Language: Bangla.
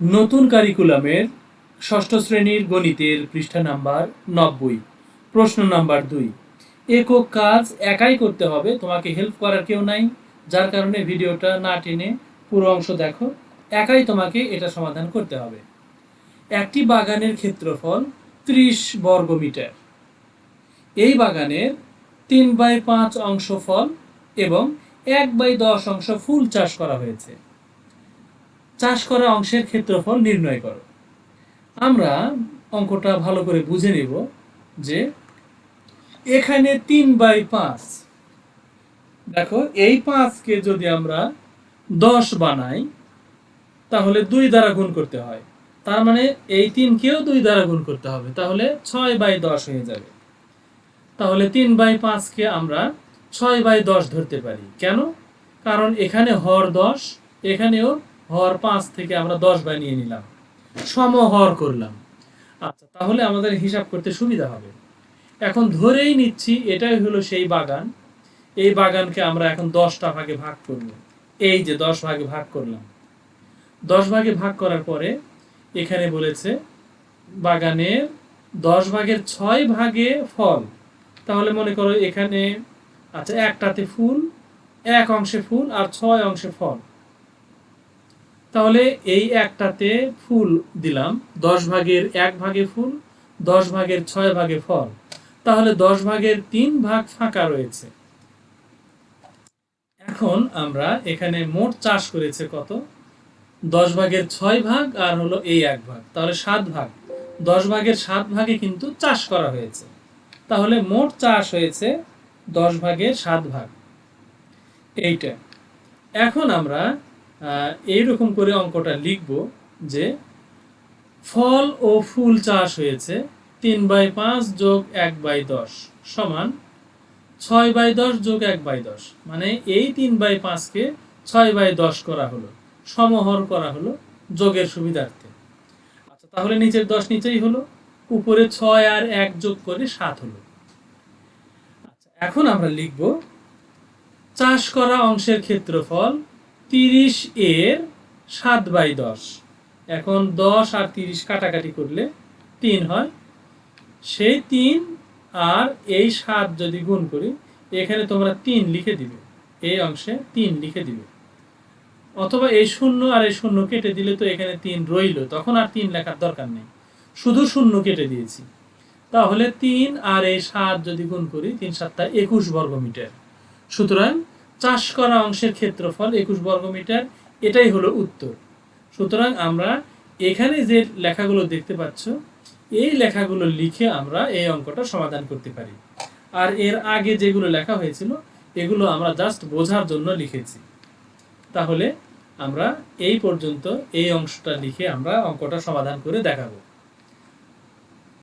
নতুন কারিকুলামের ষষ্ঠ শ্রেণির গণিতের পৃষ্ঠা নাম্বার নব্বই, প্রশ্ন নাম্বার দুই। একক কাজ একাই করতে হবে, তোমাকে হেল্প করার কেউ নাই, যার কারণে ভিডিওটা না টেনে পুরো অংশ দেখো, একাই তোমাকে এটা সমাধান করতে হবে। একটি বাগানের ক্ষেত্রফল ত্রিশ বর্গ মিটার। এই বাগানের তিন বাই পাঁচ অংশ ফল এবং এক বাই দশ অংশ ফুল চাষ করা হয়েছে। চাষ করা অংশের ক্ষেত্রফল নির্ণয় করো। আমরা অঙ্কটা ভালো করে বুঝে নেব যে এখানে তিন বাই পাঁচ, দেখো এই পাঁচকে যদি আমরা দশ বানাই, তাহলে দুই দ্বারা গুণ করতে হয়। তার মানে এই তিনকেও দুই দ্বারা গুণ করতে হবে, তাহলে ছয় বাই দশ হয়ে যাবে। তাহলে তিন বাই পাঁচকে আমরা ছয় বাই দশ ধরতে পারি। কেন? কারণ এখানে হর দশ, এখানেও হর পাঁচ থেকে আমরা দশ বাই নিয়ে নিলাম। সমহর করলাম। আচ্ছা তাহলে আমাদের হিসাব করতে সুবিধা হবে। এখন ধরেই নিচ্ছি এটাই হলো সেই বাগান। এই বাগানকে আমরা এখন দশটা ভাগে ভাগ করব। এই যে দশ ভাগে ভাগ করলাম। দশ ভাগে ভাগ করার পরে এখানে বলেছে বাগানের দশ ভাগের ছয় ভাগে ফল। তাহলে মনে করো এখানে আচ্ছা একটাতে ফুল, এক অংশে ফুল আর ছয় অংশে ফল। তাহলে এই একটাতে ফুল দিলাম। দশ ভাগের এক ভাগে ফুল, দশ ভাগের ছয় ভাগে ফল। তাহলে দশ ভাগের তিন ভাগ ফাঁকা রয়েছে। এখন আমরা এখানে মোট চাষ করেছে কত? দশ ভাগের ছয় ভাগ আর হলো এই এক ভাগ। তাহলে সাত ভাগ। দশ ভাগের সাত ভাগে কিন্তু চাষ করা হয়েছে। তাহলে মোট চাষ হয়েছে দশ ভাগের সাত ভাগ। এইটা। এখন আমরা এইরকম করে অঙ্কটা লিখব যে ফল ও ফুল চাষ হয়েছে তিন বাই পাঁচ যোগ এক বাই দশ সমান ছয় বাই দশ যোগ এক বাই দশ। মানে এই তিন বাই পাঁচকে ছয় বাই দশ করা হলো, সমহর করা হলো যোগের সুবিধার্থে। আচ্ছা তাহলে নিচের দশ নিচেই হলো, উপরে ছয় আর এক যোগ করে সাত হলো। আচ্ছা এখন আমরা লিখব, চাষ করা অংশের ক্ষেত্রফল তিরিশ এর সাত বাই দশ। এখন দশ আর তিরিশ কাটাকাটি করলে তিন হয়। সেই তিন আর এই সাত যদি গুণ করি, এখানে তোমরা তিন লিখে দিবে। এই অংশে তিন লিখে দিবে। অথবা এই শূন্য আর এই শূন্য কেটে দিলে তো এখানে তিন রইল, তখন আর তিন লেখার দরকার নেই। শুধু শূন্য কেটে দিয়েছি। তাহলে তিন আর এই সাত যদি গুণ করি, তিন সাতটা একুশ বর্গ মিটার সুতরাং চাষ করা অংশের ক্ষেত্রফল একুশ বর্গ মিটার, এটাই হলো উত্তর। সুতরাং আমরা এখানে যে লেখাগুলো দেখতে পাচ্ছ, এই লেখাগুলো লিখে আমরা এই অঙ্কটা সমাধান করতে পারি। আর এর আগে যেগুলো লেখা হয়েছিল, এগুলো আমরা জাস্ট বোঝার জন্য লিখেছি। তাহলে আমরা এই পর্যন্ত এই অংশটা লিখে আমরা অঙ্কটা সমাধান করে দেখাবো।